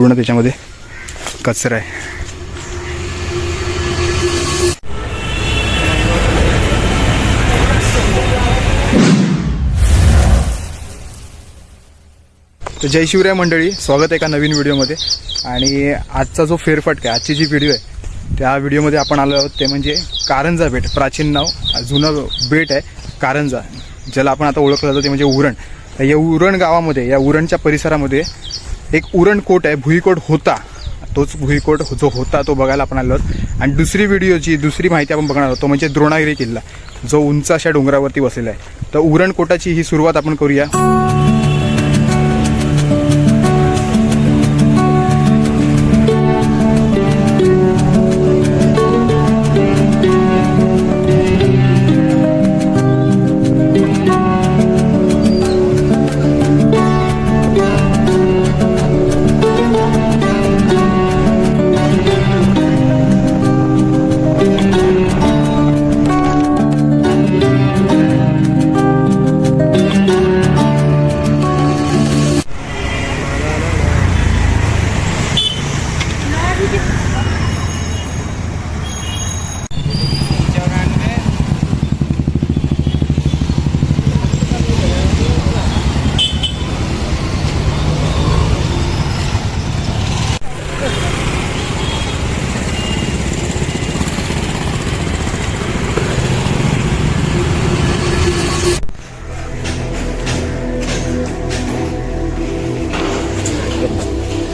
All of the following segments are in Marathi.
पूर्ण त्याच्यामध्ये कचरा आहे. तर जय शिवराय मंडळी स्वागत आहे एका नवीन व्हिडिओमध्ये. आणि आजचा जो फेरफटका आहे आजची जी व्हिडिओ आहे त्या व्हिडिओमध्ये आपण आलो आहोत ते म्हणजे कारंजा बेट प्राचीन नाव जुनं बेट आहे कारंजा. ज्याला आपण आता ओळखलं जातं ते म्हणजे उरण. तर या उरण गावामध्ये या उरणच्या परिसरामध्ये एक उरणकोट आहे भुईकोट होता. तोच भुईकोट जो होता तो बघायला आपण आलो आणि दुसरी व्हिडिओची दुसरी माहिती आपण बघणार आहोत तो म्हणजे द्रोणागिरी किल्ला. जो उंच अशा डोंगरावरती बसलेला आहे. तर उरणकोटाची ही सुरुवात आपण करूया.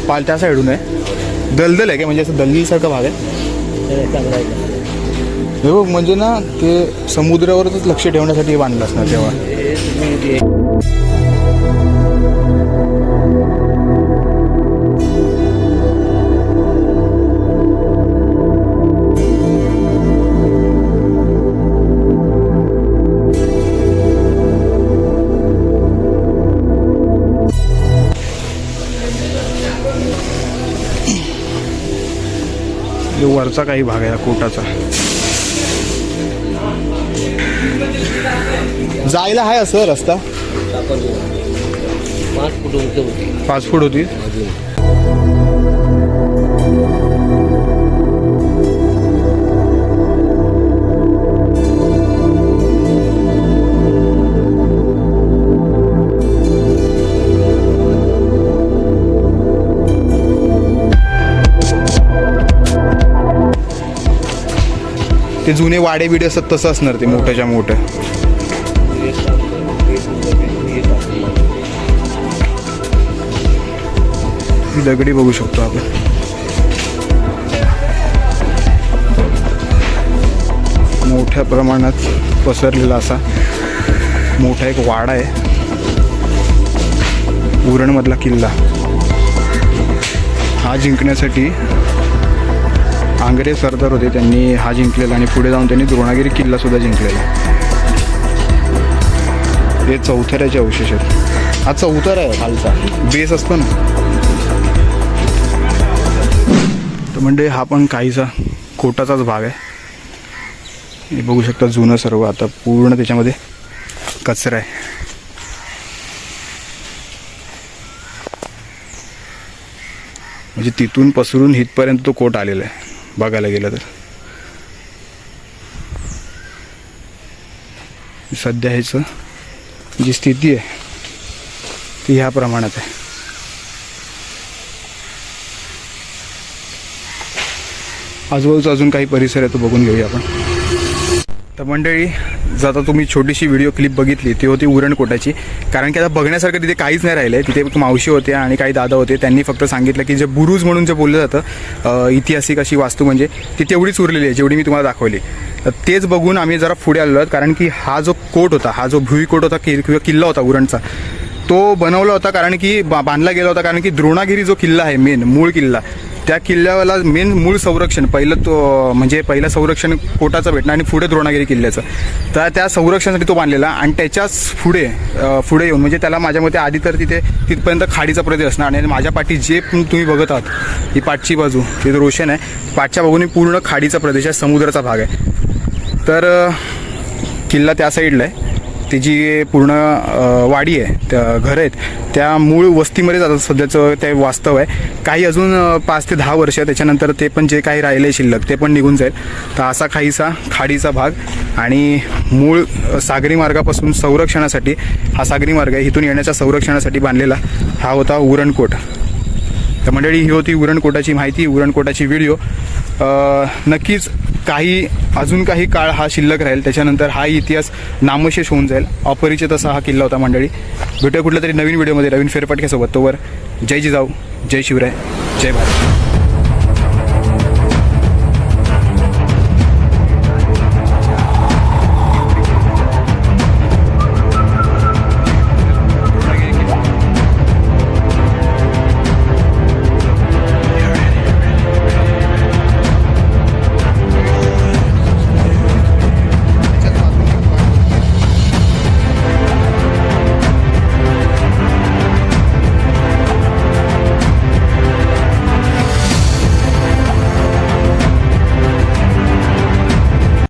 पाल त्या साईडून आहे. दलदल आहे का म्हणजे असं दलदलीसारखा भाग आहे. हे बघ म्हणजे ना ते समुद्रावरच लक्ष ठेवण्यासाठी बांधलं असणार तेव्हा. वरचा काही भाग आहे कोटाचा. जायला आहे असं रस्ता? पाच फूट होती. ते जुने वाडे बिडे असतात तसं असणार ते मोठ्याच्या मोठं ही दगडी बघू शकतो आपण. मोठ्या प्रमाणात पसरलेला असा मोठा एक वाडा आहे. उरणमधला किल्ला. हा जिंकण्यासाठी आंग्रे सरदार होते त्यांनी हा जिंकलेला आणि पुढे जाऊन त्यांनी द्रोणागिरी किल्ला सुद्धा जिंकलेला. हे चौथऱ्याचे अवशेष आहेत. हा चौथरा आहे खालचा. बेस असतो ना. तर म्हणजे हा पण काहीसा कोटाचाच भाग आहे. हे बघू शकता जुनं सर्व आता पूर्ण त्याच्यामध्ये कचरा आहे. म्हणजे तिथून पसरून इथपर्यंत तो कोट आलेला आहे. बघायला गेलं तर. सध्या ह्याचं जी स्थिती आहे ती ह्या प्रमाणात आहे. आजूबाजूचा अजून काही परिसर आहे तो बघून घेऊया आपण. तर मंडळी जर आता तुम्ही छोटीशी व्हिडिओ क्लिप बघितली ती होती उरणकोटाची कारण की आता बघण्यासारखं तिथे काहीच नाही राहिलं आहे तिथे मावशी होते आणि काही दादा होते. त्यांनी फक्त सांगितलं की जे बुरुज म्हणून जे बोललं जातं ऐतिहासिक अशी वास्तू म्हणजे ती तेवढीच उरलेली आहे जेवढी मी तुम्हाला दाखवली. तर तेच बघून आम्ही जरा पुढे आलो आहोत. कारण की हा जो कोट होता हा जो भुई कोट होता कि- किंवा किल्ला होता उरणचा तो बनवला होता कारण की बा- बांधला गेला होता कारण की द्रोणागिरी जो किल्ला आहे मेन मूळ किल्ला त्या किल्ल्याला मेन मूळ संरक्षण पहिलं तो म्हणजे पहिलं संरक्षण कोटाचं भेटणं आणि पुढे द्रोणागिरी किल्ल्याचं. तर त्या संरक्षणासाठी तो बांधलेला आणि त्याच्याच पुढे पुढे येऊन म्हणजे त्याला माझ्या मते आधी तर तिथे तिथपर्यंत खाडीचा प्रदेश असणार आणि माझ्या पाठी जे पण तुम्ही बघत आहात ही पाठची बाजू तिथे रोशन आहे पाठच्या बाजूने पूर्ण खाडीचा प्रदेश आहे समुद्राचा भाग आहे. तर किल्ला त्या साईडला आहे. ती जी पूर्ण वाडी आहे त्या घरं आहेत त्या मूळ वस्तीमध्ये जातात. सध्याचं ते वास्तव आहे. काही अजून पाच ते दहा वर्ष त्याच्यानंतर ते पण जे काही राहिले शिल्लक ते पण निघून जाईल. तर असा काहीसा खाडीचा भाग आणि मूळ सागरी मार्गापासून संरक्षणासाठी हा सागरी मार्ग आहे. इथून येण्याच्या संरक्षणासाठी बांधलेला हा होता उरणकोट. तर मंडळी ही होती उरणकोटाची माहिती उरणकोटाची व्हिडिओ. नक्कीच काही अजून काही काळ हा शिल्लक राहील. त्याच्यानंतर हा इतिहास नामशेष होऊन जाईल. अपरिचित असा हा किल्ला होता मंडळी. भेटूया कुठल्या तरी नवीन व्हिडिओमध्ये. रवीन फेरफटक्यासोबत. तोवर जय जिजाऊ जय शिवराय जय भारत.